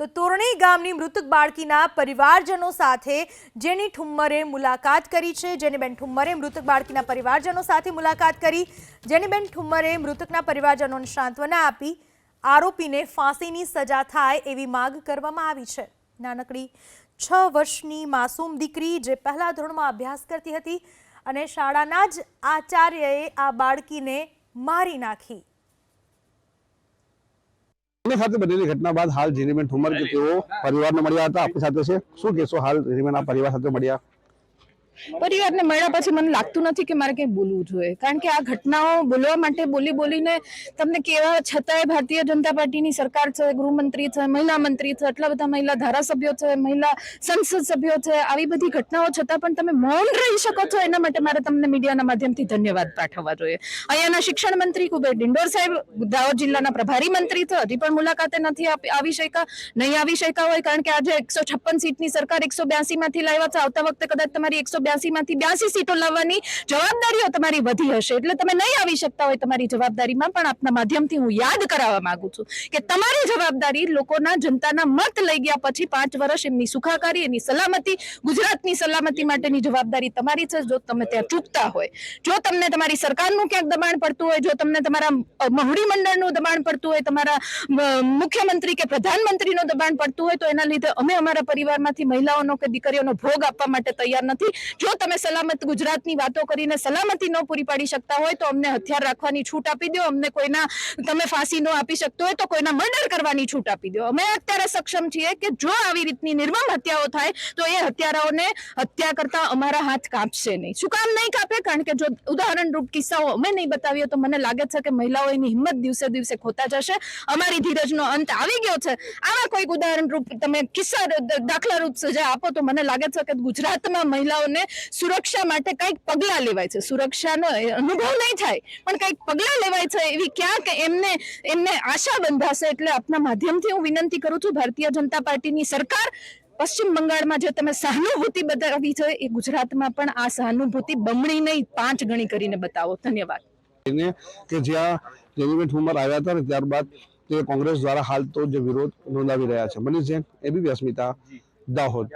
તો તોરણી ગામની મૃતક બાળકીના પરિવારજનો સાથે જેની ઠુમ્મરે મુલાકાત કરી છે જેનીબેન ઠુમ્મરે મૃતક બાળકીના પરિવારજનો સાથે મુલાકાત કરી જેનીબેન ઠુમ્મરે મૃતકના પરિવારજનોને સાંત્વના આપી, આરોપીને ફાંસીની સજા થાય એવી માગ કરવામાં આવી છે. નાનકડી છ વર્ષની માસૂમ દીકરી જે પહેલા ધોરણમાં અભ્યાસ કરતી હતી અને શાળાના જ આચાર્યએ આ બાળકીને મારી નાખી. એમની સાથે બનેલી ઘટના બાદ હાલ જીનીબેન ઠુમર કે તેઓ પરિવારને મળ્યા હતા. આપણી સાથે છે. શું કહેશો હાલ જીનીબેન આ પરિવાર સાથે મળ્યા? પરિવારને મળ્યા પછી મને લાગતું નથી કે મારે કંઈ બોલવું જોઈએ. કારણ કે આ ઘટનાઓ બોલવા માટે બોલી બોલીને તમને કેવા છતાંય ભારતીય જનતા પાર્ટીની સરકાર છે, ગૃહમંત્રી છે, મહિલા મંત્રી છે એટલા બધા મહિલા ધારાસભ્યો છે, મહિલા સંસદ સભ્યો છે, આવી બધી ઘટનાઓ છતાં પણ તમે મૌન રહી શકો છો. એના માટે મારે તમને મીડિયાના માધ્યમથી ધન્યવાદ પાઠવવા જોઈએ. અહીંયાના શિક્ષણ મંત્રી કુબેર ડિંડોર સાહેબ, દાહોદ જિલ્લાના પ્રભારી મંત્રી છે. હજી પણ મુલાકાતે નથી આવી શક્યા નહીં આવી શક્યા હોય, કારણ કે આજે એકસો છપ્પન સીટની સરકાર એકસો બ્યાસી માંથી લાવ્યા છે. આવતા વખતે કદાચ તમારી એકસો માંથી બ્યાસી સીટો લાવવાની જવાબદારીઓ તમારી વધી હશે. એટલે તમે નહીં આવી શકતા હોય તમારી જવાબદારીમાં, પણ આપના માધ્યમથી હું યાદ કરાવવા માંગુ છું કે તમારી જવાબદારી લોકોના જનતાના મત લઈ ગયા પછી પાંચ વર્ષ એમની સુખાકારી, એની સલામતી, ગુજરાતની સલામતી માટેની જવાબદારી તમારી છે, જો તમે ત્યાં ચૂકતા હોય. જો તમને તમારી સરકારનું ક્યાંક દબાણ પડતું હોય, જો તમને તમારા મહુડી મંડળનું દબાણ પડતું હોય, તમારા મુખ્યમંત્રી કે પ્રધાનમંત્રીનું દબાણ પડતું હોય, તો એના લીધે અમે અમારા પરિવારમાંથી મહિલાઓનો કે દીકરીઓનો ભોગ આપવા માટે તૈયાર નથી. જો તમે સલામત ગુજરાતની વાતો કરીને સલામતી ન પૂરી પાડી શકતા હોય તો અમને હથિયાર રાખવાની છૂટ આપી દો. અમને કોઈના, તમે ફાંસી ન આપી શકતો હોય તો કોઈના મર્ડર કરવાની છૂટ આપી દો. અમે અત્યારે સક્ષમ છીએ કે જો આવી રીતની નિર્મમ હત્યાઓ થાય તો એ હત્યારાઓને હત્યા કરતા અમારા હાથ કાપશે નહીં. શું કામ નહીં કાપે? કારણ કે જો ઉદાહરણ રૂપ કિસ્સાઓ અમે નહીં બતાવીએ તો મને લાગે છે કે મહિલાઓ એની હિંમત દિવસે દિવસે ખોતા જશે. અમારી ધીરજનો અંત આવી ગયો છે. આવા કોઈક ઉદાહરણ રૂપ તમે કિસ્સા દાખલા રૂપ સજા આપો તો મને લાગે છે કે ગુજરાતમાં મહિલાઓને સુરક્ષા માટે કંઈક પગલાં લેવાય છે. સુરક્ષાનો અનુભવ નહીં થાય, પણ કંઈક પગલાં લેવાય છે એવી ક્યાંક એમને એમને આશા બંધાશે એટલે આપના માધ્યમથી હું વિનંતી કરું છું, ભારતીય જનતા પાર્ટીની સરકાર, પશ્ચિમ બંગાળમાં જે તમે સહાનુભૂતિ બતાવી છે, એ ગુજરાતમાં પણ આ સહાનુભૂતિ બમણી નહીં, પાંચ ગણી કરીને બતાવો. ધન્યવાદ. કે જ્યાં જીનીબેન ઠુમર આવ્યા હતા ને ત્યારબાદ તે કોંગ્રેસ દ્વારા હાલ તો જે વિરોધ નોંધાવી રહ્યા છે. મનીષ જૈન, એબીપી અસ્મિતા, દાહોદ.